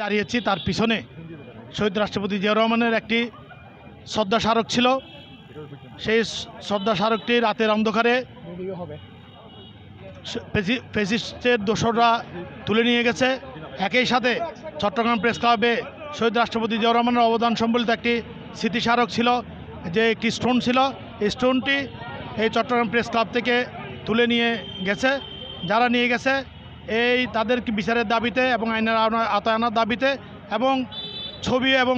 দাঁড়িয়েছি তার পিছনে। শহীদ রাষ্ট্রপতি জিয়া রহমানের একটি শ্রদ্ধা স্মারক ছিল। সেই শ্রদ্ধা স্মারকটি রাতের অন্ধকারে ফেসিস্টের দোসররা তুলে নিয়ে গেছে। একই সাথে চট্টগ্রাম প্রেস ক্লাবে শহীদ রাষ্ট্রপতি জিয়া রহমানের অবদান সম্বলিত একটি স্মৃতিস্মারক ছিল, যে একটি স্টোন ছিল। এই স্টোনটি এই চট্টগ্রাম প্রেস ক্লাব থেকে তুলে নিয়ে গেছে, যারা নিয়ে গেছে এই তাদের বিচারের দাবিতে এবং আইনের আনার দাবিতে এবং ছবি এবং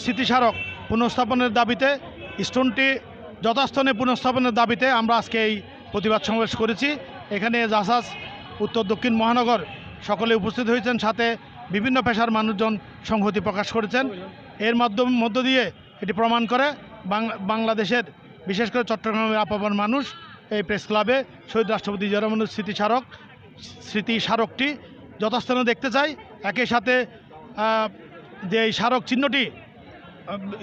স্মৃতিস্মারক পুনঃস্থাপনের দাবিতে, স্টোনটি যথাস্থানে পুনঃস্থাপনের দাবিতে আমরা আজকে এই প্রতিবাদ সমাবেশ করেছি। এখানে জাসাস উত্তর দক্ষিণ মহানগর সকলে উপস্থিত হয়েছেন, সাথে বিভিন্ন পেশার মানুষজন সংহতি প্রকাশ করেছেন। এর মাধ্যম মধ্য দিয়ে এটি প্রমাণ করে বাংলাদেশের বিশেষ করে চট্টগ্রামের আপামর মানুষ এই প্রেস ক্লাবে শহীদ রাষ্ট্রপতি জিয়া স্মৃতিস্মারক স্মৃতি স্মারকটি যথাস্থানে দেখতে চাই। একই সাথে যে স্মারক চিহ্নটি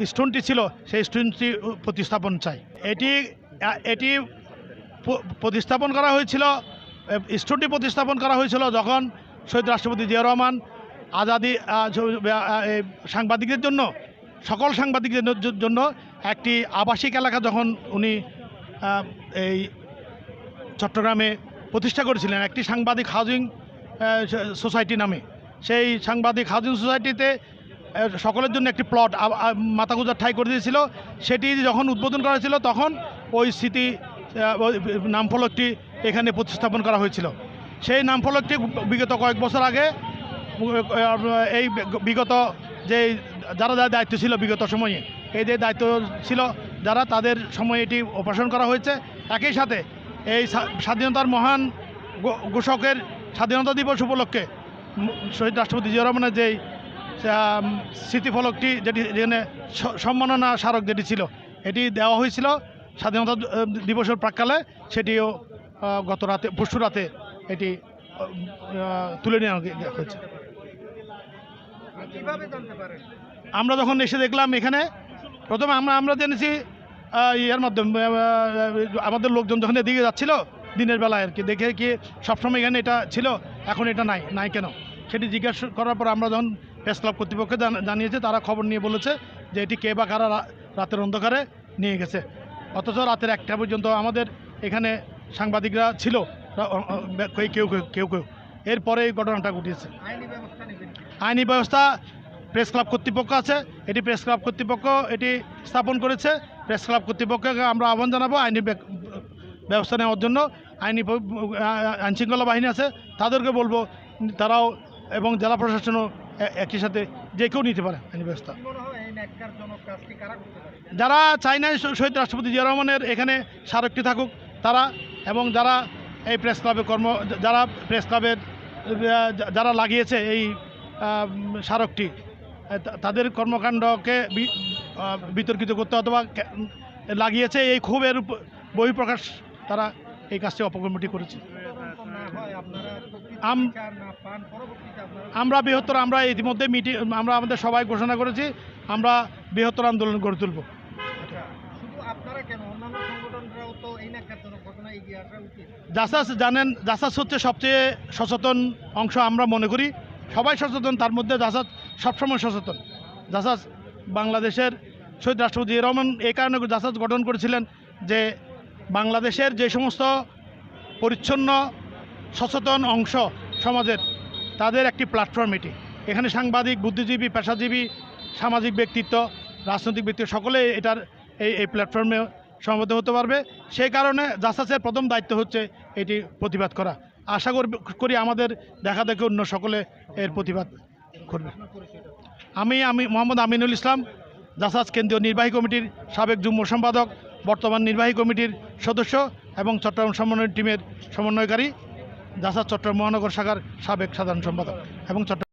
স্টোনটি ছিল, সেই স্টোনটি প্রতিস্থাপন চাই। এটি এটি প্রতিস্থাপন করা হয়েছিল স্টোনটি প্রতিস্থাপন করা হয়েছিল যখন শহীদ রাষ্ট্রপতি জিয়া রহমান আজাদি সাংবাদিকদের জন্য, সকল সাংবাদিকদের জন্য একটি আবাসিক এলাকা যখন উনি এই চট্টগ্রামে প্রতিষ্ঠা করেছিলেন একটি সাংবাদিক হাউজিং সোসাইটি নামে। সেই সাংবাদিক হাউজিং সোসাইটিতে সকলের জন্য একটি প্লট মাথা গুজার ঠাই করে দিয়েছিল। সেটি যখন উদ্বোধন করা ছিল তখন ওই স্মৃতি নামফলকটি এখানে প্রতিস্থাপন করা হয়েছিল। সেই নামফলকটি বিগত কয়েক বছর আগে এই বিগত যে, যারা যারা দায়িত্ব ছিল বিগত সময়ে, এই যে দায়িত্ব ছিল, যারা তাদের সময়ে এটি অপারেশন করা হয়েছে, একই সাথে এই স্বাধীনতার মহান ঘোষকের স্বাধীনতা দিবস উপলক্ষে শহীদ রাষ্ট্রপতি জিয়া রহমানের যেই স্মৃতিফলকটি, যেটি যেখানে সম্মাননা স্মারক যেটি ছিল, এটি দেওয়া হয়েছিল স্বাধীনতা দিবসের প্রাককালে, সেটিও গত রাতে, পরশু রাতে এটি তুলে নেওয়া হয়েছে। আমরা যখন এসে দেখলাম এখানে, প্রথমে আমরা আমরা জেনেছি ইয়ের মাধ্যমে আমাদের লোকজন যখন এদিকে যাচ্ছিল দিনের বেলায় আর কি দেখে কি সবসময় এখানে এটা ছিল এখন এটা নাই নাই কেন? সেটি জিজ্ঞাসা করার পর আমরা যখন প্রেস ক্লাব কর্তৃপক্ষকে জান- জানিয়েছে তারা খবর নিয়ে বলেছে যে এটি কে বা কারা রাতের অন্ধকারে নিয়ে গেছে। অথচ রাতের একটা পর্যন্ত আমাদের এখানে সাংবাদিকরা ছিল কেউ কেউ কেউ কেউ। এরপরে এই ঘটনাটা ঘটিয়েছে। আইনি ব্যবস্থা নেবেন আইনি ব্যবস্থা প্রেস ক্লাব কর্তৃপক্ষ আছে এটি প্রেস ক্লাব কর্তৃপক্ষ এটি স্থাপন করেছে। প্রেস ক্লাব কর্তৃপক্ষকে আমরা আহ্বান জানাব আইনি ব্যবস্থা নেওয়ার জন্য। আইনি আইনশৃঙ্খলা বাহিনী আছে, তাদেরকে বলব, তারাও এবং জেলা প্রশাসনও একই সাথে যে কেউ নিতে পারে আইনি ব্যবস্থা। যারা চায় না শহীদ রাষ্ট্রপতি জিয়া রহমানের, এখানে স্মারকটি থাকুক তারা এবং যারা এই প্রেস ক্লাবে কর্ম, যারা প্রেস ক্লাবের যারা লাগিয়েছে এই স্মারকটি তাদের কর্মকাণ্ডকে বিতর্কিত করতে অথবা লাগিয়েছে এই ক্ষোভের বহিঃপ্রকাশ তারা এই কাজটি অপকর্মটি করেছে। আমরা বৃহত্তর আমরা ইতিমধ্যে মিটিং আমরা আমাদের সবাই ঘোষণা করেছি আমরা বৃহত্তর আন্দোলন গড়ে তুলব। জাসাস জানেন জাসাস হচ্ছে সবচেয়ে সচেতন অংশ আমরা মনে করি। সবাই সচেতন তার মধ্যে জাসাস সবসময় সচেতন। জাসাস বাংলাদেশের শহীদ রাষ্ট্রপতি রহমান এই কারণে জাসাস গঠন করেছিলেন যে বাংলাদেশের যে সমস্ত পরিচ্ছন্ন, সচেতন অংশ সমাজের, তাদের একটি প্ল্যাটফর্ম এটি। এখানে সাংবাদিক, বুদ্ধিজীবী, পেশাজীবী, সামাজিক ব্যক্তিত্ব, রাজনৈতিক ব্যক্তিত্ব সকলে এটার এই এই প্ল্যাটফর্মে সমবেত হতে পারবে। সেই কারণে জাসাসের প্রথম দায়িত্ব হচ্ছে এটি প্রতিবাদ করা। আশা করি আমাদের দেখা দেখে অন্য সকলে এর প্রতিবাদ করবে। আমি আমি মোহাম্মদ আমিনুল ইসলাম জাসাজ কেন্দ্রীয় নির্বাহী কমিটির সাবেক যুগ্ম সম্পাদক, বর্তমান নির্বাহী কমিটির সদস্য এবং চট্টগ্রাম সমন্বয় টিমের সমন্বয়কারী জাসাজ চট্টগ্রাম মহানগর শাখার সাবেক সাধারণ সম্পাদক এবং চট্টগ্রাম